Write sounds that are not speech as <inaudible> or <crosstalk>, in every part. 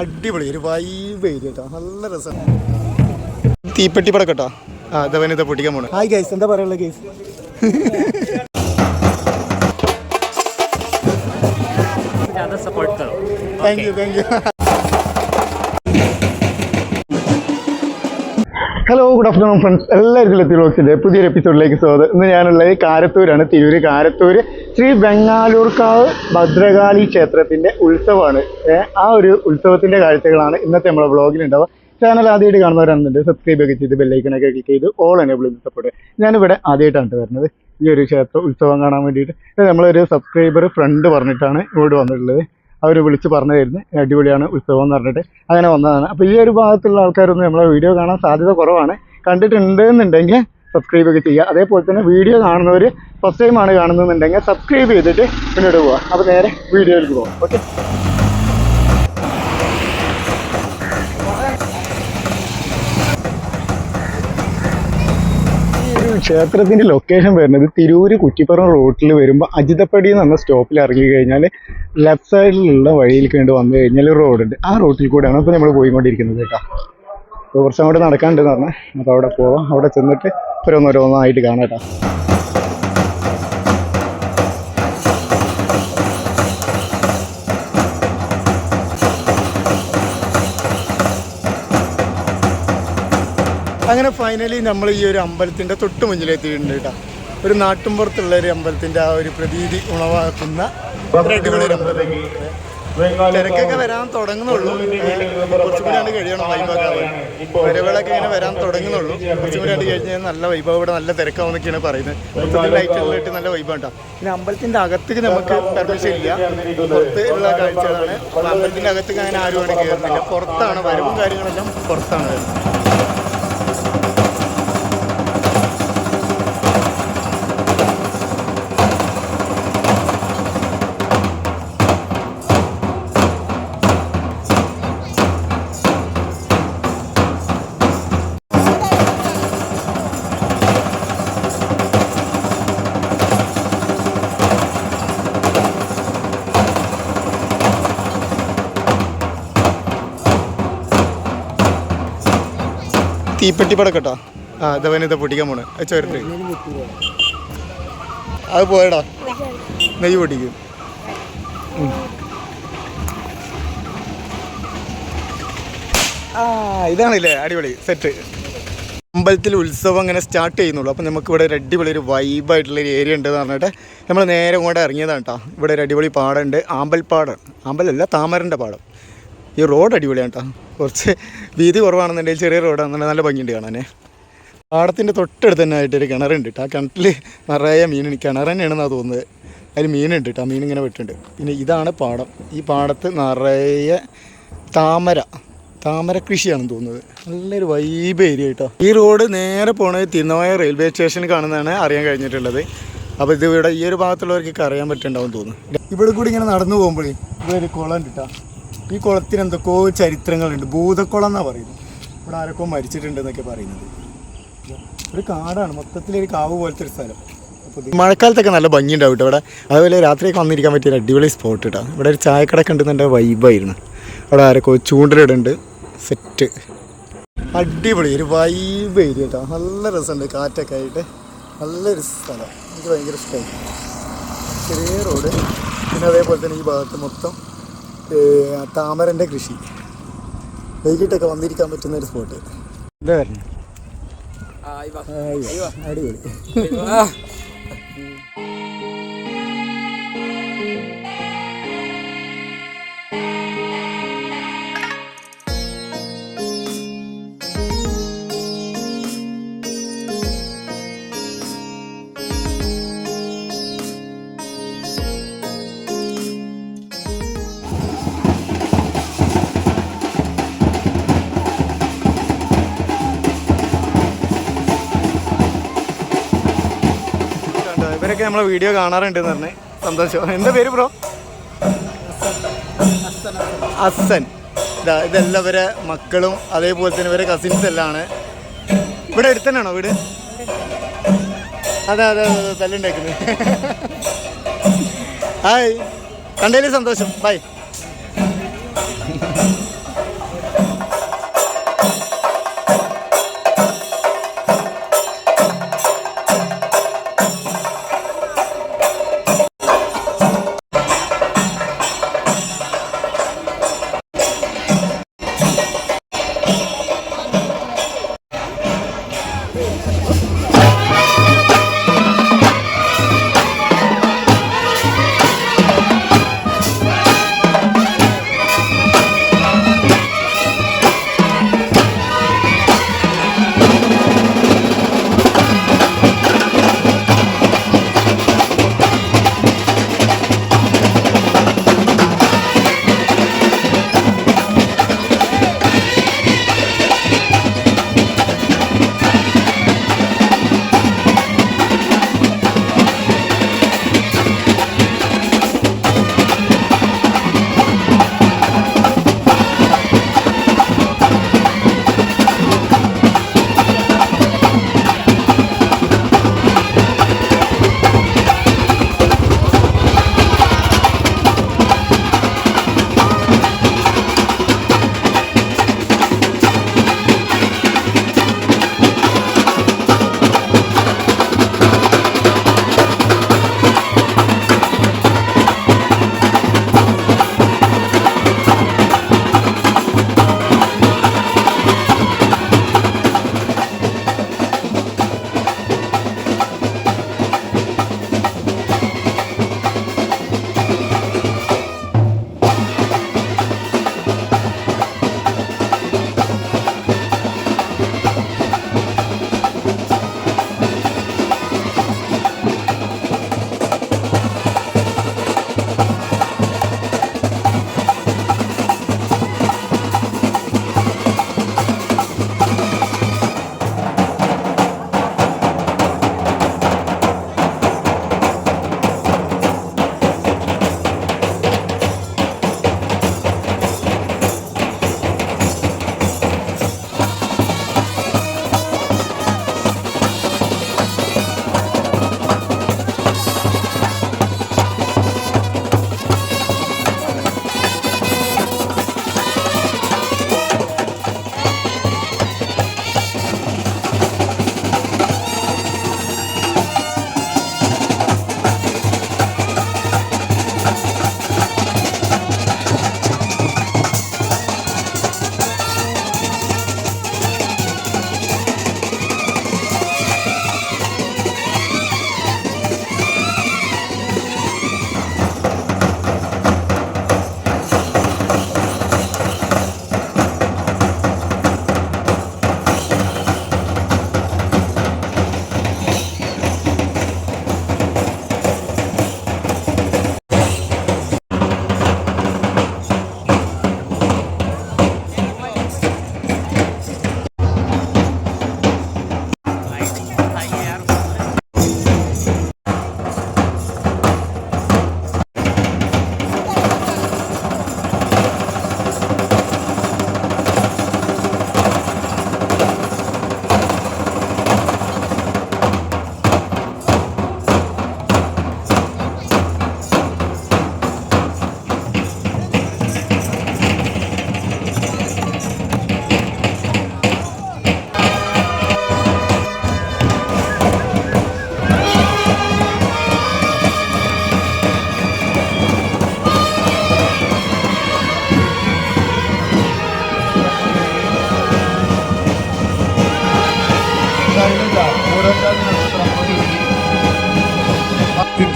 അടിപൊളി ഒരു വൈബ് ചെയ്തു കേട്ടോ. നല്ല രസം. തീപ്പെട്ടി പടം കേട്ടോ ആ ഇതാ പൊട്ടിക്കാൻ പോണേ. ഹായ് ഗൈസ് എന്താ പറയുള്ളൂ guys thank you thank you hello good afternoon friends എല്ലാവർക്കും ലത്തി വ്ളോഗ്സിന്റെ പുതിയൊരു എപ്പിസോഡിലേക്ക് സ്വാഗതം. ഇന്ന് ഞാനുള്ളത് കാരത്തൂരാണ് തിരൂര് കാരത്തൂർ ശ്രീ ബംഗാലൂർക്കാവ് ഭദ്രകാളി ക്ഷേത്രത്തിന്റെ ഉത്സവമാണ്. ആ ഒരു ഉത്സവത്തിന്റെ കാഴ്ചകളാണ് ഇന്നത്തെ നമ്മുടെ ബ്ലോഗിലുണ്ടാവുക ചാനൽ ആദ്യമായിട്ട് കാണുന്നവരാണെന്നുണ്ട് സബ്സ്ക്രൈബ് ഒക്കെ ചെയ്ത് ബെല്ലൈക്കനൊക്കെ ക്ലിക്ക് ചെയ്ത് ഓൾ എനേബിൾ സപ്പോർട്ട് ഞാനിവിടെ ആദ്യമായിട്ടാണ് വരുന്നത്. ഈ ഒരു ക്ഷേത്ര ഉത്സവം കാണാൻ വേണ്ടിയിട്ട്. നമ്മളൊരു സബ്സ്ക്രൈബർ ഫ്രണ്ട് പറഞ്ഞിട്ടാണ് ഇവിടെ വന്നിട്ടുള്ളത്. അവർ വിളിച്ച് പറഞ്ഞതായിരുന്നു അടിപൊളിയാണ് ഉത്സവം എന്ന് പറഞ്ഞിട്ട് അങ്ങനെ വന്നതാണ്. അപ്പോൾ ഈ ഒരു ഭാഗത്തുള്ള ആൾക്കാരൊന്നും നമ്മളെ വീഡിയോ കാണാൻ സാധ്യത കുറവാണ്. കണ്ടിട്ടുണ്ട് എന്നുണ്ടെങ്കിൽ സബ്സ്ക്രൈബ് ഒക്കെ ചെയ്യുക. അതേപോലെ തന്നെ വീഡിയോ കാണുന്നവർ ഫസ്റ്റ് ടൈമാണ് കാണുന്നതെന്നുണ്ടെങ്കിൽ സബ്സ്ക്രൈബ് ചെയ്തിട്ട് പിന്നീട് പോവുക. അപ്പോൾ നേരെ വീഡിയോയിലേക്ക് പോകാം. ഓക്കെ ക്ഷേത്രത്തിന്റെ ലൊക്കേഷൻ വരുന്നത് തിരൂര് കുറ്റിപ്പുറം റോട്ടിൽ വരുമ്പോൾ അജിതപ്പടി എന്ന് പറഞ്ഞ സ്റ്റോപ്പിൽ ഇറങ്ങി കഴിഞ്ഞാൽ ലെഫ്റ്റ് സൈഡിലുള്ള വഴിയിലേക്ക് വേണ്ടി വന്നു കഴിഞ്ഞാൽ ഒരു റോഡുണ്ട് ആ റോട്ടിൽ കൂടെയാണ് ഇപ്പോൾ നമ്മൾ പോയിക്കൊണ്ടിരിക്കുന്നത് കേട്ടോ. കുറച്ചും കൂടെ നടക്കാണ്ടെന്ന് പറഞ്ഞാൽ അപ്പോൾ അവിടെ പോവാം. അവിടെ ചെന്നിട്ട് ഓരോന്നോരോന്നായിട്ട് കാണാം കേട്ടോ. അങ്ങനെ ഫൈനലി നമ്മൾ ഈ ഒരു അമ്പലത്തിന്റെ തൊട്ട് മുന്നിലെത്തിയിട്ടുണ്ട് കേട്ടോ. ഒരു നാട്ടുമ്പുറത്തുള്ള ഒരു അമ്പലത്തിന്റെ ആ ഒരു പ്രതീതി ഉണവാക്കുന്ന ഒരു അടിപൊളി ഒരു അമ്പലം. തിരക്കൊക്കെ വരാൻ തുടങ്ങുന്നുള്ളൂ. കുറച്ചും കൂടി കണ്ട് കഴിയണം വൈബാക്കാൻ വരവുകളൊക്കെ ഇങ്ങനെ വരാൻ തുടങ്ങുന്നുള്ളൂ. കുറച്ചും കൂടി കഴിഞ്ഞാൽ നല്ല വൈബാവ് ഇവിടെ നല്ല തിരക്കാവുന്നൊക്കെയാണ് പറയുന്നത്. മൊത്തത്തിൽ ലൈറ്റുകൾ ഇട്ട് നല്ല വൈബാണ് ഉണ്ടാവും പിന്നെ അമ്പലത്തിന്റെ അകത്തേക്ക് നമുക്ക് പെർമിഷൻ ഇല്ല. പുറത്ത് ഉള്ള കാഴ്ചകളാണ്. അമ്പലത്തിന്റെ അമ്പലത്തിന്റെ അകത്തേക്ക് അങ്ങനെ ആരും ആണ് കയറുന്നില്ല. പുറത്താണ്. വരവും കാര്യങ്ങളെല്ലാം പുറത്താണ് വരുന്നത്. തീപ്പെട്ടി പടക്കട്ടോ ആ ഇതവൻ ഇതാ പൊട്ടിക്കാൻ പോണ്. ചേർത്ത് അത് പോയടാ. നെയ്യ് പൊട്ടിക്കും. ആ ഇതാണല്ലേ അടിപൊളി സെറ്റ് അമ്പലത്തിൽ ഉത്സവം അങ്ങനെ സ്റ്റാർട്ട് ചെയ്യുന്നുള്ളൂ. അപ്പം നമുക്ക് ഇവിടെ ഒരു അടിപൊളി ഒരു വൈബായിട്ടുള്ള ഒരു ഏരിയ ഉണ്ട് എന്ന് പറഞ്ഞിട്ട് നമ്മൾ നേരെ ഇങ്ങോട്ട് ഇറങ്ങിയതാണ് കേട്ടോ. ഇവിടെ ഒരു അടിപൊളി പാടമുണ്ട്. ആമ്പൽപ്പാടം ആമ്പലല്ല താമരന്റെ പാടം. ഈ റോഡ് അടിപൊളിയാണ് കേട്ടോ. കുറച്ച് വീതി കുറവാണെന്നുണ്ടെങ്കിൽ ചെറിയ റോഡാണെന്നുണ്ടെങ്കിൽ നല്ല ഭംഗിയുണ്ട് കാണാനേ പാടത്തിന്റെ തൊട്ടടുത്ത് തന്നെ ആയിട്ടൊരു കിണറുണ്ട് കേട്ടോ. ആ കിണറ്റിൽ നിറയെ മീൻ കിണർ തന്നെയാണെന്നാണ് തോന്നുന്നത്. അതിൽ മീനുണ്ട് കേട്ടോ. മീൻ ഇങ്ങനെ വിട്ടുണ്ട് പിന്നെ ഇതാണ് പാടം. ഈ പാടത്ത് നിറയെ താമര. താമര കൃഷിയാണെന്ന് തോന്നുന്നത്. നല്ലൊരു വൈബ് ഏരിയ കേട്ടോ. ഈ റോഡ് നേരെ പോണത് തിരുനവായ റെയിൽവേ സ്റ്റേഷൻ കാണുന്നതാണ് അറിയാൻ കഴിഞ്ഞിട്ടുള്ളത്. അപ്പോൾ ഇത് ഇവിടെ ഈ ഒരു ഭാഗത്തുള്ളവർക്കൊക്കെ അറിയാൻ പറ്റുന്നുണ്ടാവും തോന്നുന്നു. ഇവിടെ കൂടി ഇങ്ങനെ നടന്നു പോകുമ്പോഴേ ഒരു കുളം കേട്ടോ. ഈ കുളത്തിന് എന്തൊക്കെയോ ചരിത്രങ്ങളുണ്ട്. ഭൂതക്കുളം എന്നാണ് പറയുന്നത്. ഇവിടെ ആരൊക്കെ മരിച്ചിട്ടുണ്ടെന്നൊക്കെ പറയുന്നത്. ഒരു കാടാണ്. മൊത്തത്തിൽ ഒരു കാവ് പോലത്തെ ഒരു സ്ഥലം. മഴക്കാലത്തൊക്കെ നല്ല ഭംഗിയുണ്ടാവും കേട്ടോ. ഇവിടെ അതുപോലെ രാത്രിയൊക്കെ വന്നിരിക്കാൻ പറ്റിയ അടിപൊളി സ്പോട്ട് കേട്ടോ. ഇവിടെ ഒരു ചായക്കട ഉണ്ടെന്നുണ്ട് വൈബായിരുന്നു അവിടെ ആരൊക്കെ ചൂണ്ടലിടുണ്ട് സെറ്റ് അടിപൊളി. ഒരു വൈബ് ഏരിയ കേട്ടോ. നല്ല രസമുണ്ട് കാറ്റൊക്കെ ആയിട്ട്. നല്ലൊരു സ്ഥലം. എനിക്ക് ഭയങ്കര ഇഷ്ടമായി. ചെറിയ റോഡ് പിന്നെ അതേപോലെ തന്നെ ഈ ഭാഗത്ത് മൊത്തം താമരന്റെ കൃഷി. വൈകിട്ടൊക്കെ വന്നിരിക്കാൻ പറ്റുന്ന ഒരു സ്പോട്ട് എന്താ പറഞ്ഞു അടിപൊളി. നമ്മളെ വീഡിയോ കാണാറുണ്ട് എന്ന് പറഞ്ഞ്. സന്തോഷം. എന്താ പേര് ബ്രോ? അസൻ ഇതാ ഇതെല്ലാം ഇവരെ മക്കളും അതേപോലെ തന്നെ ഇവരെ കസിൻസ് എല്ലാം ആണ്. ഇവിടെ അടുത്തന്നെയാണോ വീട്? അതെ അതെ അതെ തല്ലുണ്ടാക്കുന്നത് ഹായ് കണ്ടതിൽ സന്തോഷം. ബൈ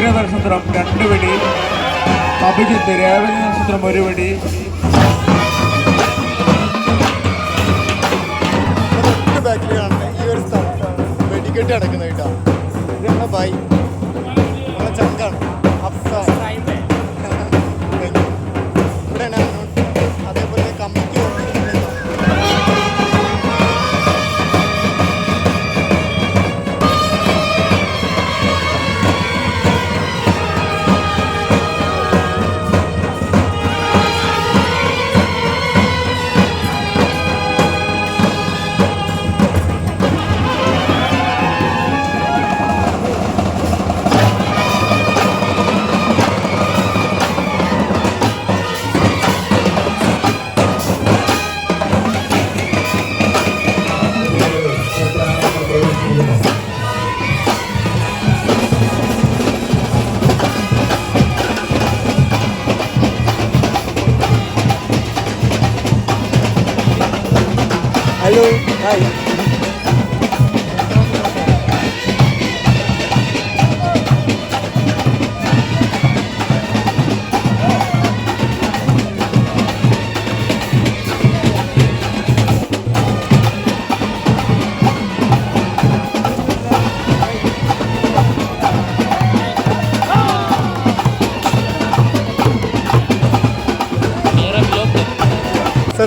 ചിത്തിര നക്ഷത്രം രണ്ട് വെടി അഭിജിത്ത് രേവതി നക്ഷത്രം ഒരു വെടി. ബാക്കിൽ കാണുന്ന ഈ ഒരു സ്ഥലത്താണ് വെടിക്കെട്ട് കിടക്കുന്നത് കേട്ടോ. ഇത് നമ്മളെ ബൈ നമ്മളെ ചങ്കാണ്.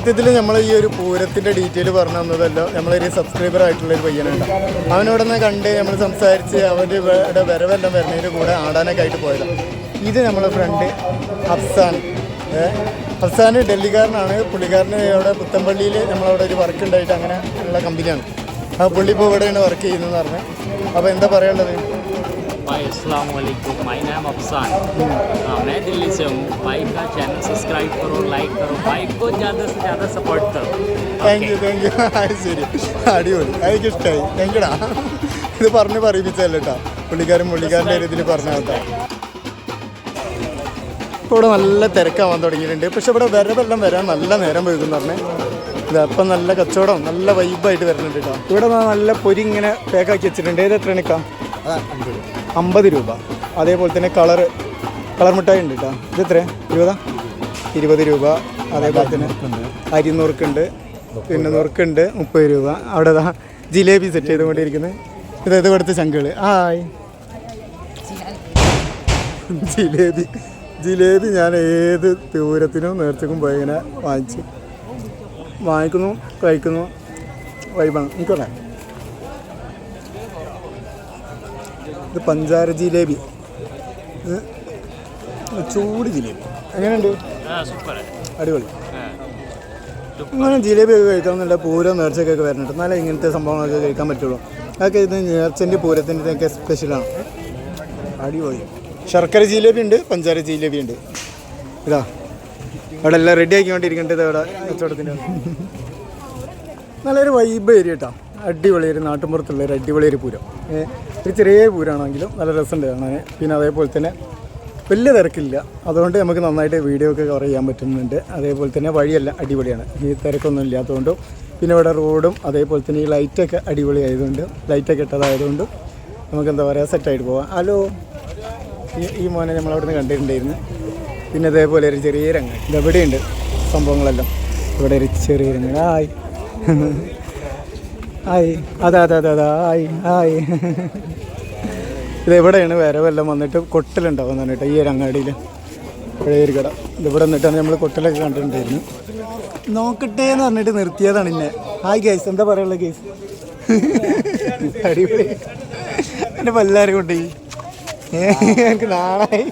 സത്യത്തിൽ നമ്മൾ ഈ ഒരു പൂരത്തിന്റെ ഡീറ്റെയിൽ പറഞ്ഞു തന്നതല്ല. നമ്മളൊരു സബ്സ്ക്രൈബർ ആയിട്ടുള്ള ഒരു പയ്യനുണ്ട് അവനോടൊന്ന് കണ്ട് നമ്മൾ സംസാരിച്ച് അവന്റെ വരവെല്ലാം വരുന്നതിന്റെ കൂടെ ആടാനൊക്കെ ആയിട്ട് പോയതാണ് ഇത് നമ്മളെ ഫ്രണ്ട് അഫ്സാൻ. അഫ്സാൻ ഡൽഹിക്കാരനാണ്. പുള്ളിക്കാരന് അവിടെ പുത്തമ്പള്ളിയിൽ നമ്മളവിടെ ഒരു വർക്ക് ഉണ്ടായിട്ട് അങ്ങനെ ഉള്ള കമ്പനിയാണ് ആ പുള്ളി ഇപ്പോൾ ഇവിടെയാണ് വർക്ക് ചെയ്യുന്നതെന്ന് പറഞ്ഞത് അപ്പോൾ എന്താ പറയാനുള്ളത്? भाई अस्सलाम वालेकुम माय नाम अफसान हाँ मैं दिल्ली से हूँ भाई का चैनल सब्सक्राइब करो लाइक करो भाई को ज़्यादा से ज़्यादा सपोर्ट करो താങ്ക് യു താങ്ക് യു അത് ശരി അടിപൊളി അതെനിക്ക് ഇഷ്ടമായി താങ്ക് യുടാ ഇത് പറഞ്ഞ് പറയിപ്പിച്ചല്ല കേട്ടോ പുള്ളിക്കാരൻ പുള്ളിക്കാരൻ്റെ ഒരു ഇതിൽ പറഞ്ഞ കേട്ടോ ഇപ്പോൾ ഇവിടെ നല്ല തിരക്കാവാൻ തുടങ്ങിയിട്ടുണ്ട് പക്ഷെ ഇവിടെ വരവെല്ലാം വരാൻ നല്ല നേരം വൈകും പറഞ്ഞേ ഇതപ്പം നല്ല കച്ചവടം നല്ല വൈബായിട്ട് വരുന്നുണ്ട് കേട്ടോ ഇവിടെ ദാ നല്ല പൊരി ഇങ്ങനെ പാക്കാക്കി വെച്ചിട്ടുണ്ട് ഏത് എത്ര നിൽക്കാം അമ്പത് രൂപ. അതേപോലെ തന്നെ കളർ കളർ മിഠായി ഉണ്ട് കേട്ടോ ഇത് എത്ര ഇരുപതാ? ഇരുപത് രൂപ. അതേപോലെ തന്നെ അരിനുറുക്കുണ്ട് പിന്നെ നുറുക്കുണ്ട് മുപ്പത് രൂപ. അവിടെ ദാ ജിലേബി സെറ്റ് ചെയ്തുകൊണ്ടിരിക്കുന്നത് ഇത് ഇത് കൊടുത്ത ചങ്കുകൾ ആയ് ജിലേബി. ജിലേബി ഞാൻ ഏത് ദൂരത്തിനും നേർച്ചക്കും പോയി ഇങ്ങനെ വാങ്ങിച്ചു. വാങ്ങിക്കുന്നു കഴിക്കുന്നു. വൈബാണ്. നിൽക്കട്ടെ ഇത് പഞ്ചാര ജിലേബി. ചൂട് ജിലേബി. എങ്ങനെയുണ്ട്? അടിപൊളി. ഇങ്ങനെ ജിലേബിയൊക്കെ നല്ല പൂരം നേർച്ചയ്ക്കൊക്കെ വരുന്നുണ്ട് എന്നാലേ ഇങ്ങനത്തെ സംഭവങ്ങളൊക്കെ കഴിക്കാൻ പറ്റുള്ളൂ. അതൊക്കെ ഇത് നേർച്ചന്റെ പൂരത്തിന്റെ ഒക്കെ സ്പെഷ്യലാണ് അടിപൊളി. ശർക്കര ജിലേബി ഉണ്ട് പഞ്ചാര ജിലേബി ഉണ്ട്. ഇതാ. അവിടെ എല്ലാം റെഡി ആക്കിക്കൊണ്ടിരിക്കേണ്ടത് അവിടെ കച്ചവടത്തിന്റെ നല്ലൊരു വൈബ് ഏരിയ കേട്ടോ അടിപൊളി ഒരു നാട്ടുമ്പുറത്തുള്ള ഒരു അടിപൊളി ഒരു പൂരം. ഒരു ചെറിയ പൂരമാണെങ്കിലും നല്ല രസമുണ്ട് കാണാൻ പിന്നെ അതേപോലെ തന്നെ വലിയ തിരക്കില്ല. അതുകൊണ്ട് നമുക്ക് നന്നായിട്ട് വീഡിയോ ഒക്കെ കവർ ചെയ്യാൻ പറ്റുന്നുണ്ട്. അതേപോലെ തന്നെ വഴിയല്ല അടിപൊളിയാണ്. ഈ തിരക്കൊന്നും ഇല്ലാത്തതുകൊണ്ടും പിന്നെ ഇവിടെ റോഡും അതേപോലെ തന്നെ ഈ ലൈറ്റൊക്കെ അടിപൊളി ആയതുകൊണ്ട് ലൈറ്റൊക്കെ ഇട്ടതായതുകൊണ്ട് നമുക്ക് എന്താ പറയുക സെറ്റായിട്ട് പോവാം. ഹലോ. ഈ മോനെ നമ്മളവിടെ നിന്ന് കണ്ടിട്ടുണ്ടായിരുന്നു. പിന്നെ അതേപോലെ ഒരു ചെറിയ രംഗം. ഇതെവിടെയുണ്ട് സംഭവങ്ങളെല്ലാം? ഇവിടെ ഒരു ചെറിയ രംഗം. ആയി <laughs> ആയി. അതെ അതെ അതെ അതെ ആയി ആയി. ഇതെവിടെയാണ് വേറെ വല്ലതും വന്നിട്ട് കൊട്ടിലുണ്ടാവും തന്നിട്ട് ഈ ഒരു അങ്ങാടിയിൽ. പഴയ ഒരു കട. ഇതിവിടെ നിന്നിട്ടാണ് നമ്മൾ കൊട്ടിലൊക്കെ കണ്ടിട്ടുണ്ടായിരുന്നു നോക്കട്ടെ എന്ന് പറഞ്ഞിട്ട് നിർത്തിയതാണ് ഇന്നെ. ഹായ് ഗൈസ് എന്താ പറയുള്ള ഗൈസ് അടിപൊളി. എന്റെ പല്ലാരും കൊണ്ട് എനിക്ക് നാളായി.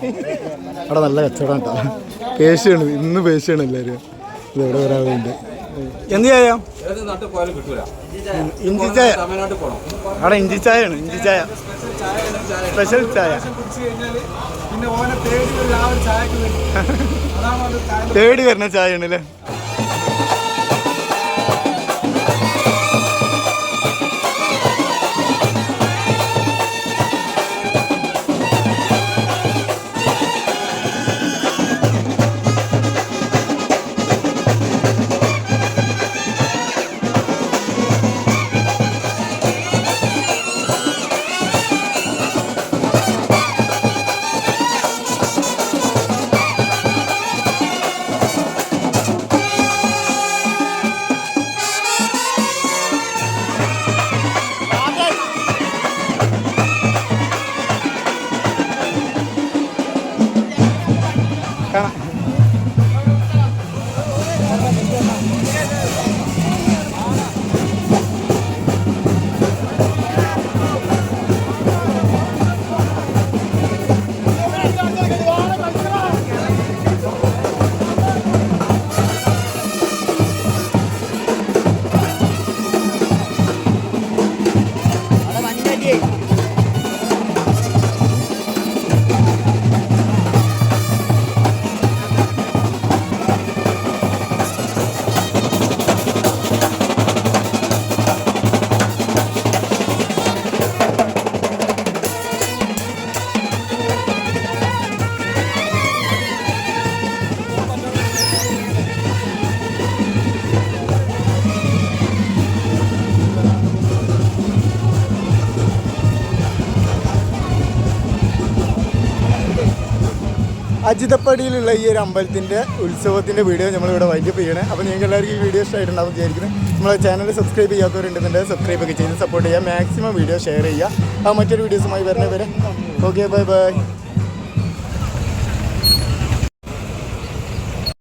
അവിടെ നല്ല കച്ചവടം കേട്ടോ. പേശിയാണ് ഇന്ന് പേശിയാണ് എല്ലാവരും. ഇതെവിടെ വരാറുണ്ട് എന്ത് ചെയ്യാം ഇഞ്ചി ചായ അവിടെ ഇഞ്ചി ചായയാണ് ഇഞ്ചി ചായ സ്പെഷ്യൽ ചായ. തേടി വരുന്ന ചായ അല്ലേ അജിതപ്പടിയിലുള്ള ഈ ഒരു അമ്പലത്തിന്റെ ഉത്സവത്തിന്റെ വീഡിയോ നമ്മളിവിടെ വൈകിട്ട് ചെയ്യണേ. അപ്പോൾ നിങ്ങൾക്ക് എല്ലാവർക്കും ഈ വീഡിയോ ഇഷ്ടമായിട്ടുണ്ടാവും വിചാരിക്കുന്നത് നമ്മളെ ചാനൽ സബ്സ്ക്രൈബ് ചെയ്യാത്തവരുണ്ടെന്നുണ്ടെങ്കിൽ സബ്സ്ക്രൈബ് ഒക്കെ ചെയ്ത് സപ്പോർട്ട് ചെയ്യുക. മാക്സിമം വീഡിയോ ഷെയർ ചെയ്യുക. ആ മറ്റൊരു വീഡിയോസുമായി വരുന്നവരെ ഓക്കെ ബൈ ബൈ